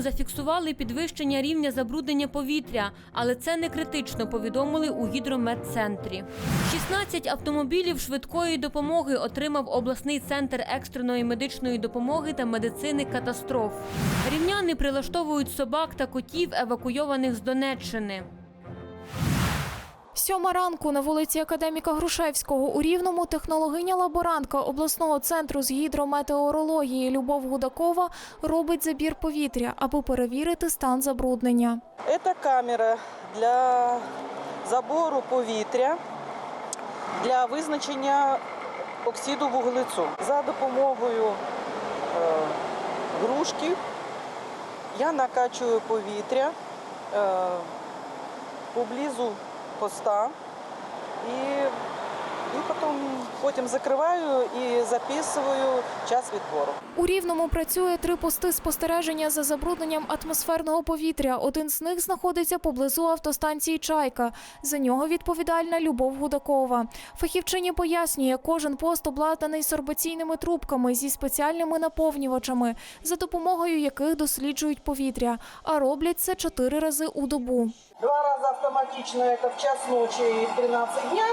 Зафіксували підвищення рівня забруднення повітря, але це не критично, повідомили у гідрометцентрі. 16 автомобілів швидкої допомоги отримав обласний центр екстреної медичної допомоги та медицини катастроф. Рівняни прилаштовують собак та котів, евакуйованих з Донеччини. Сьома ранку на вулиці Академіка Грушевського у Рівному технологиня-лаборантка обласного центру з гідрометеорології Любов Гудакова робить забір повітря, аби перевірити стан забруднення. Це камера для забору повітря для визначення оксиду вуглецю. За допомогою е, грушки я накачую повітря е, поблизу поста і, і потім, потім закриваю і записую час відбору. У Рівному працює три пости спостереження за забрудненням атмосферного повітря. Один з них знаходиться поблизу автостанції Чайка. За нього відповідальна Любов Гудакова. Фахівчині пояснює, кожен пост обладнаний сорбаційними трубками зі спеціальними наповнювачами, за допомогою яких досліджують повітря. А роблять це чотири рази у добу. Два раза автоматично это в час ночи и в 13 дня,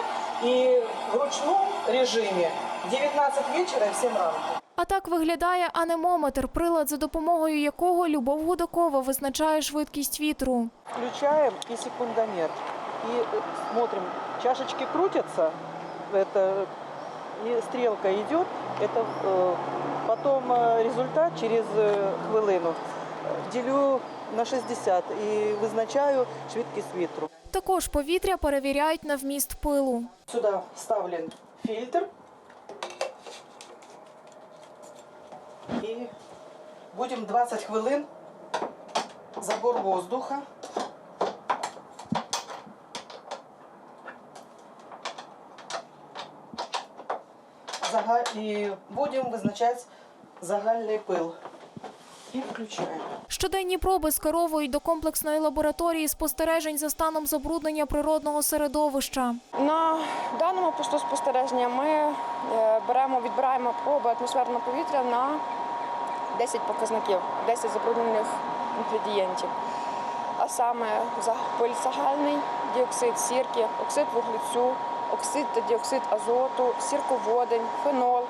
и в ручном режиме в 19 вечера и в 7 ранку. А так виглядає анемометр, прилад, за допомогою якого Любов Гудакова визначає швидкість вітру. Включаем и секундомер. И э, смотрим, чашечки крутятся, это, и стрелка идет. Это э, потом э, результат через э, хвилину э, делю на 60 і визначаю швидкість вітру. Також повітря перевіряють на вміст пилу. Сюда вставлен фильтр. И будем 20 хвилин забор воздуха. І будемо визначати загальний пил. І включаємо. Щоденні проби скеровують до комплексної лабораторії спостережень за станом забруднення природного середовища. На даному посту спостереження ми е, беремо, відбираємо проби атмосферного повітря на 10 показників, 10 забруднених інгредієнтів. А саме за- діоксид сірки, оксид вуглецю, оксид та діоксид азоту, сірководень, фенол,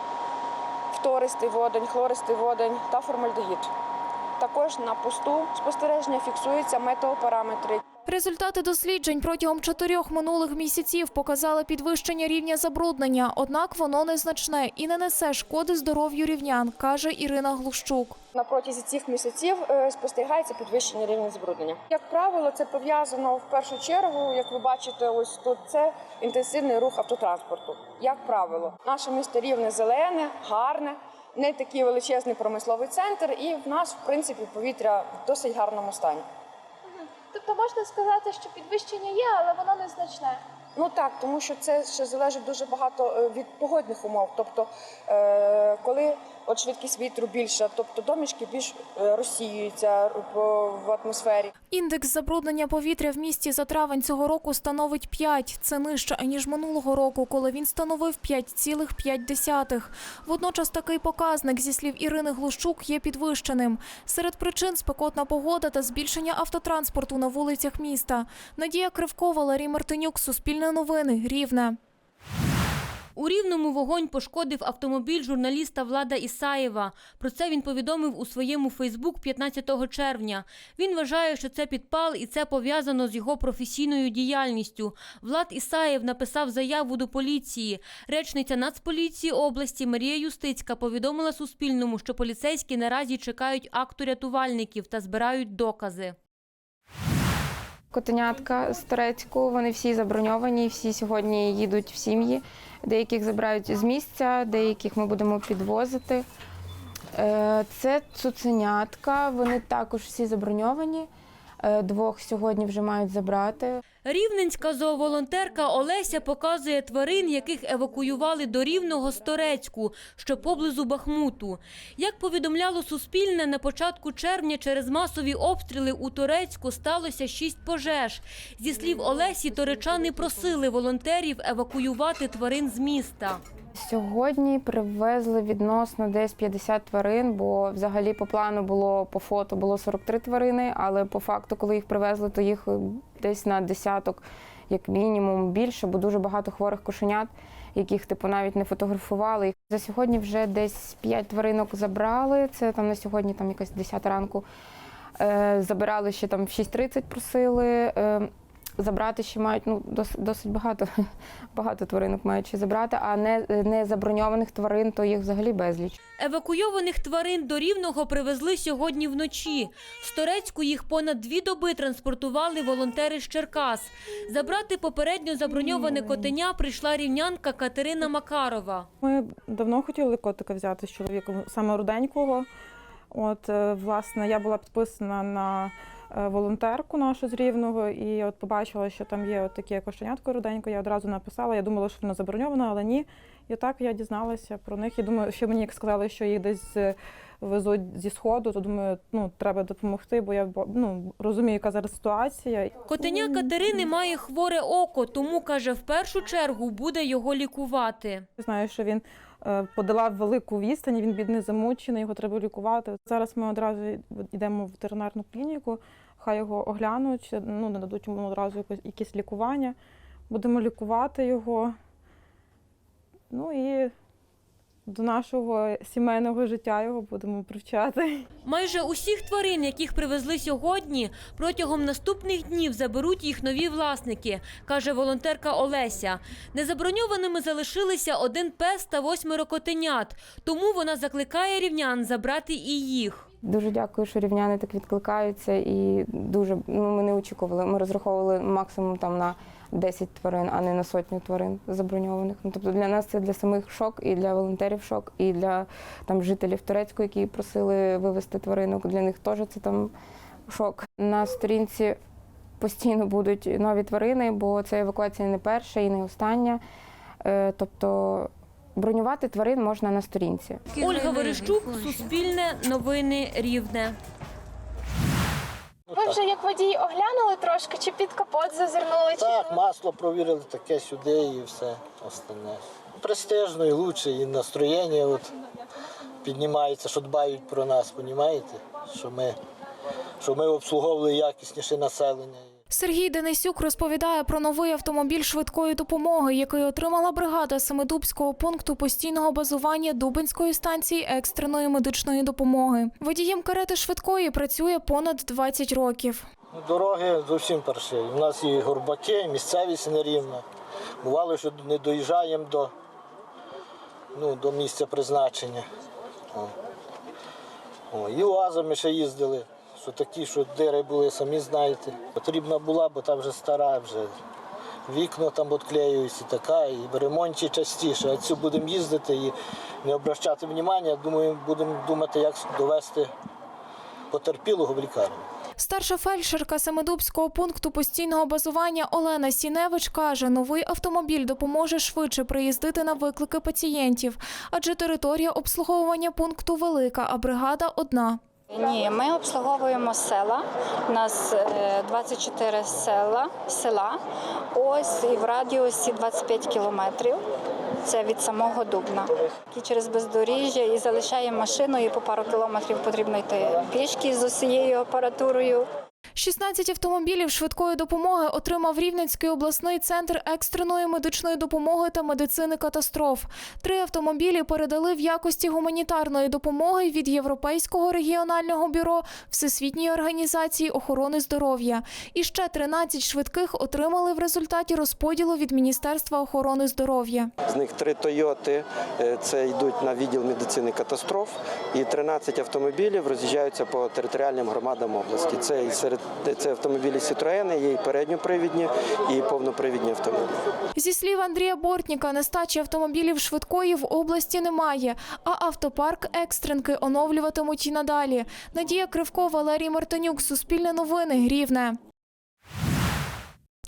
фтористий водень, хлористий водень та формальдегід. Також на посту спостереження фіксуються метеопараметри, Результати досліджень протягом чотирьох минулих місяців показали підвищення рівня забруднення, однак воно незначне і не несе шкоди здоров'ю рівнян, каже Ірина Глущук. На протязі цих місяців е, спостерігається підвищення рівня забруднення. Як правило, це пов'язано в першу чергу, як ви бачите, ось тут це інтенсивний рух автотранспорту. Як правило, наше місто рівне зелене, гарне, не такий величезний промисловий центр, і в нас, в принципі, повітря в досить гарному стані. Тобто можна сказати, що підвищення є, але воно незначне. Ну так, тому що це ще залежить дуже багато е, від погодних умов. Тобто, е, коли от швидкість вітру більша, тобто домішки більш е, розсіюються в атмосфері. Індекс забруднення повітря в місті за травень цього року становить 5. Це нижче аніж минулого року, коли він становив 5,5. Водночас такий показник, зі слів Ірини Глущук, є підвищеним. Серед причин спекотна погода та збільшення автотранспорту на вулицях міста. Надія Кривкова, Ларій Мартинюк, Суспільне новини, Рівне. У Рівному вогонь пошкодив автомобіль журналіста Влада Ісаєва. Про це він повідомив у своєму Фейсбук 15 червня. Він вважає, що це підпал і це пов'язано з його професійною діяльністю. Влад Ісаєв написав заяву до поліції. Речниця Нацполіції області Марія Юстицька повідомила Суспільному, що поліцейські наразі чекають акту рятувальників та збирають докази. Котенятка з Турецьку, вони всі заброньовані, всі сьогодні їдуть в сім'ї. Деяких забирають з місця, деяких ми будемо підвозити. Е, Це цуценятка, вони також всі заброньовані. Е, Двох сьогодні вже мають забрати. Рівненська зооволонтерка Олеся показує тварин, яких евакуювали до Рівного з Торецьку, що поблизу Бахмуту. Як повідомляло Суспільне, на початку червня через масові обстріли у Торецьку сталося шість пожеж. Зі слів Олесі, торечани просили волонтерів евакуювати тварин з міста. Сьогодні привезли відносно десь 50 тварин, бо взагалі по плану було по фото було 43 тварини, але по факту, коли їх привезли, то їх е, десь на десяток, як мінімум, більше, бо дуже багато хворих кошенят, яких типу навіть не фотографували. За сьогодні вже десь 5 тваринок забрали. Це там на сьогодні там якась 10 ранку. Е, забирали ще там в 6.30 просили. Забрати ще мають ну, досить, досить багато, багато тваринок мають ще забрати, а не, не заброньованих тварин, то їх взагалі безліч. Евакуйованих тварин до Рівного привезли сьогодні вночі. З Торецьку їх понад дві доби транспортували волонтери з Черкас. Забрати попередньо заброньоване котеня прийшла рівнянка Катерина Макарова. Ми давно хотіли котика взяти з чоловіком, саме руденького. От, е, власне, я була підписана на волонтерку нашу з Рівного, і от побачила, що там є от таке кошенятко руденько. Я одразу написала. Я думала, що воно заброньовано, але ні. І так я дізналася про них. І думаю, що мені як сказали, що їх десь е, везуть зі сходу, то думаю, ну треба допомогти, бо я ну, розумію, яка зараз ситуація. Котеня Катерини має хворе око, тому каже, в першу чергу буде його лікувати. Знаю, що він е, подолав велику відстань, він бідний замучений, його треба лікувати. Зараз ми одразу йдемо в ветеринарну клініку, хай його оглянуть, ну, нададуть йому одразу якось- якесь лікування. Будемо лікувати його. Ну і до нашого сімейного життя його будемо привчати. Майже усіх тварин, яких привезли сьогодні, протягом наступних днів заберуть їх нові власники, каже волонтерка Олеся. Незаброньованими залишилися один пес та восьмеро котенят, тому вона закликає рівнян забрати і їх. Дуже дякую, що рівняни так відкликаються, і дуже ну, ми не очікували. Ми розраховували максимум там на 10 тварин, а не на сотню тварин заброньованих. Ну, тобто для нас це для самих шок, і для волонтерів шок, і для там жителів Турецьку, які просили вивезти тваринок. Для них теж це там шок. На сторінці постійно будуть нові тварини, бо це евакуація не перша і не остання. Е, Тобто бронювати тварин можна на сторінці. Ольга Верещук, Суспільне, Новини Рівне. Ви вже як водій оглянули трошки, чи під капот зазирнули? Чи Так, масло провірили таке сюди і все остальне. Престижно і лучше, і настроєння от піднімається, що дбають про нас, розумієте? Що ми, що ми обслуговували якісніше населення. Сергій Денисюк розповідає про новий автомобіль швидкої допомоги, який отримала бригада Семидубського пункту постійного базування Дубинської станції екстреної медичної допомоги. Водієм карети швидкої працює понад 20 років. Дороги зовсім паршиві. У нас і горбаки, місцевість нерівна. Бувало, що не доїжджаємо до, ну, до місця призначення. О. О, і УАЗами ще їздили, що такі, що дири були, самі знаєте. Потрібна була, бо там вже стара, вже вікна там відклеюються, така, і в ремонті частіше. А цю будемо їздити і не обращати уваги, думаю, будемо думати, як довести потерпілого в лікарню. Старша фельдшерка Семидубського пункту постійного базування Олена Сіневич каже, новий автомобіль допоможе швидше приїздити на виклики пацієнтів, адже територія обслуговування пункту велика, а бригада одна. Ні, ми обслуговуємо села. У нас е, 24 села, села. Ось і в радіусі 25 кілометрів. Це від самого Дубна. І через бездоріжжя і залишаємо машину, і по пару кілометрів потрібно йти пішки з усією апаратурою. 16 автомобілів швидкої допомоги отримав Рівненський обласний центр екстреної медичної допомоги та медицини катастроф. Три автомобілі передали в якості гуманітарної допомоги від Європейського регіонального бюро Всесвітньої організації охорони здоров'я. І ще 13 швидких отримали в результаті розподілу від Міністерства охорони здоров'я. З них три Тойоти е, це йдуть на відділ медицини катастроф, і 13 автомобілів роз'їжджаються по територіальним громадам області. Це і серед це автомобілі Citroen, є і передньопривідні, і повнопривідні автомобілі. Зі слів Андрія Бортніка, нестачі автомобілів швидкої в області немає, а автопарк екстренки оновлюватимуть і надалі. Надія Кривко, Валерій Мартинюк, Суспільне новини, Рівне.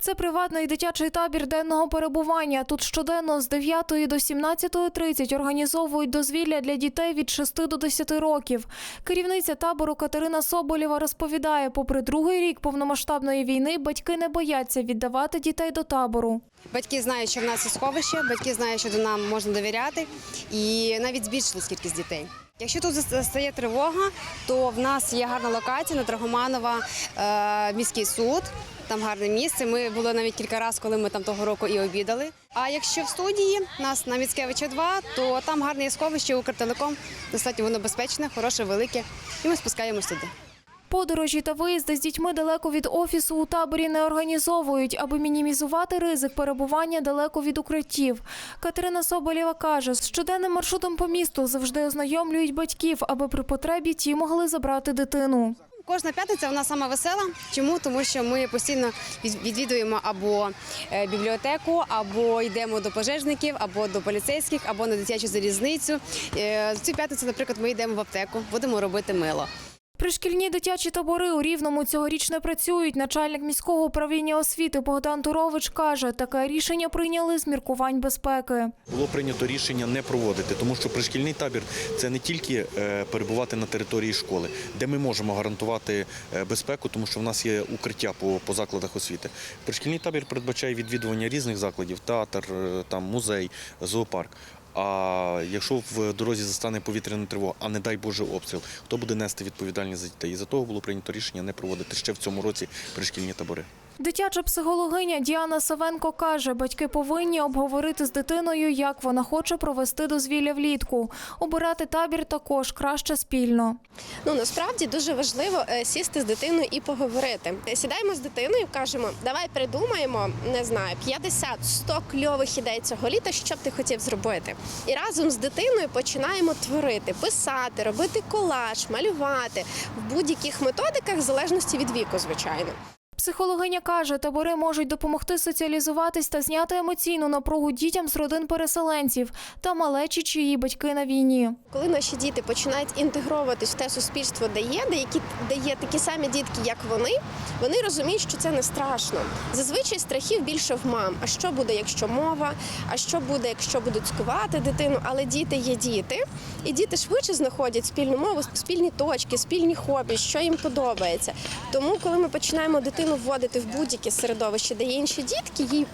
Це приватний дитячий табір денного перебування. Тут щоденно з 9 до 17.30 організовують дозвілля для дітей від 6 до 10 років. Керівниця табору Катерина Соболєва розповідає, попри другий рік повномасштабної війни, батьки не бояться віддавати дітей до табору. Батьки знають, що в нас є сховище, батьки знають, що до нам можна довіряти, і навіть збільшилась кількість дітей. Якщо тут стає тривога, то в нас є гарна локація на Драгоманова, е, міський суд. Там гарне місце. Ми були навіть кілька разів, коли ми там того року і обідали. А якщо в студії нас на Міцкевича 2, то там гарне сховище Укртелеком, достатньо воно безпечне, хороше, велике, і ми спускаємося туди. Подорожі та виїзди з дітьми далеко від офісу у таборі не організовують, аби мінімізувати ризик перебування далеко від укриттів. Катерина Соболєва каже, з щоденним маршрутом по місту завжди ознайомлюють батьків, аби при потребі ті могли забрати дитину. Кожна п'ятниця вона сама весела. Чому? Тому що ми постійно відвідуємо або е, бібліотеку, або йдемо до пожежників, або до поліцейських, або на дитячу залізницю. Е, Цю п'ятницю, наприклад, ми йдемо в аптеку, будемо робити мило. Пришкільні дитячі табори у Рівному цьогоріч не працюють. Начальник міського управління освіти Богдан Турович каже, таке рішення прийняли з міркувань безпеки. Було прийнято рішення не проводити, тому що пришкільний табір це не тільки е, перебувати на території школи, де ми можемо гарантувати е, безпеку, тому що в нас є укриття по, по закладах освіти. Пришкільний табір передбачає відвідування різних закладів: театр, е, там музей, зоопарк. А якщо в дорозі застане повітряна тривога, а не дай Боже обстріл, хто буде нести відповідальність за дітей? І за того було прийнято рішення не проводити ще в цьому році пришкільні табори. Дитяча психологиня Діана Савенко каже, батьки повинні обговорити з дитиною, як вона хоче провести дозвілля влітку. Обирати табір також краще спільно. Ну насправді дуже важливо е, сісти з дитиною і поговорити. Сідаємо з дитиною, кажемо, давай придумаємо, не знаю, 50-100 кльових ідей цього літа, що б ти хотів зробити. І разом з дитиною починаємо творити, писати, робити колаж, малювати в будь-яких методиках, в залежності від віку, звичайно. Психологиня каже, табори можуть допомогти соціалізуватись та зняти емоційну напругу дітям з родин переселенців та малечі, чиї батьки на війні. Коли наші діти починають інтегровуватись в те суспільство, де є, де які де є такі самі дітки, як вони, вони розуміють, що це не страшно. Зазвичай страхів більше в мам. А що буде, якщо мова? А що буде, якщо будуть цькувати дитину? Але діти є діти, і діти швидше знаходять спільну мову, спільні точки, спільні хобі, що їм подобається. Тому, коли ми починаємо дитину вводити в будь-яке середовище, де є інші дітки, їй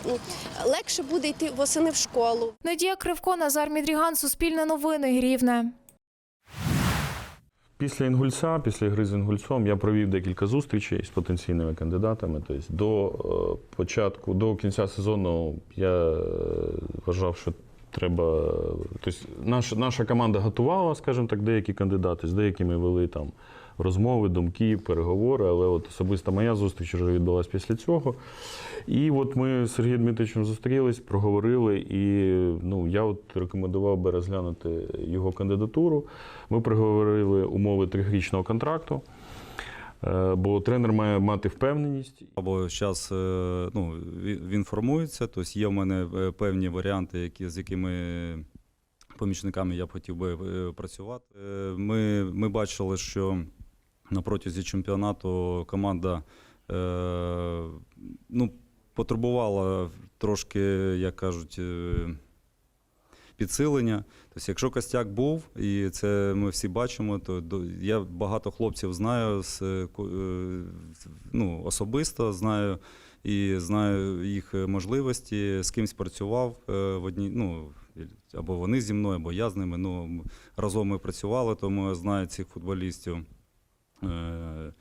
легше буде йти восени в школу. Надія Кривко, Назар Мідріган, Суспільне новини, Рівне. Після Інгульця, після гри з Інгульцом, я провів декілька зустрічей з потенційними кандидатами. Тобто до е, початку, до кінця сезону я е, вважав, що треба. Тобто наша, наша команда готувала, скажімо так, деякі кандидати, з деякими вели там розмови, думки, переговори, але от особисто моя зустріч вже відбулася після цього. І от ми з Сергієм Дмитровичем зустрілись, проговорили, і ну, я от рекомендував би розглянути його кандидатуру. Ми проговорили умови трьохрічного контракту. Е, Бо тренер має мати впевненість. Або зараз ну, він формується, тобто є в мене е, певні варіанти, які, з якими помічниками я б хотів би е, працювати. Е, Ми, ми бачили, що на протязі чемпіонату команда е, ну, потребувала трошки, як кажуть, е, підсилення. Тобто, якщо костяк був, і це ми всі бачимо, то я багато хлопців знаю з, е, е, ну, особисто, знаю і знаю їх можливості, з кимось працював в одній, ну, або вони зі мною, або я з ними. Ну, разом ми працювали, тому я знаю цих футболістів. Е,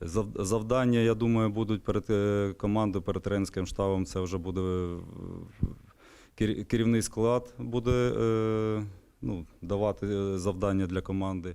зав- Завдання, я думаю, будуть перед е, командою, перед тренерським штабом. Це вже буде е, керівний склад буде ну, давати завдання для команди.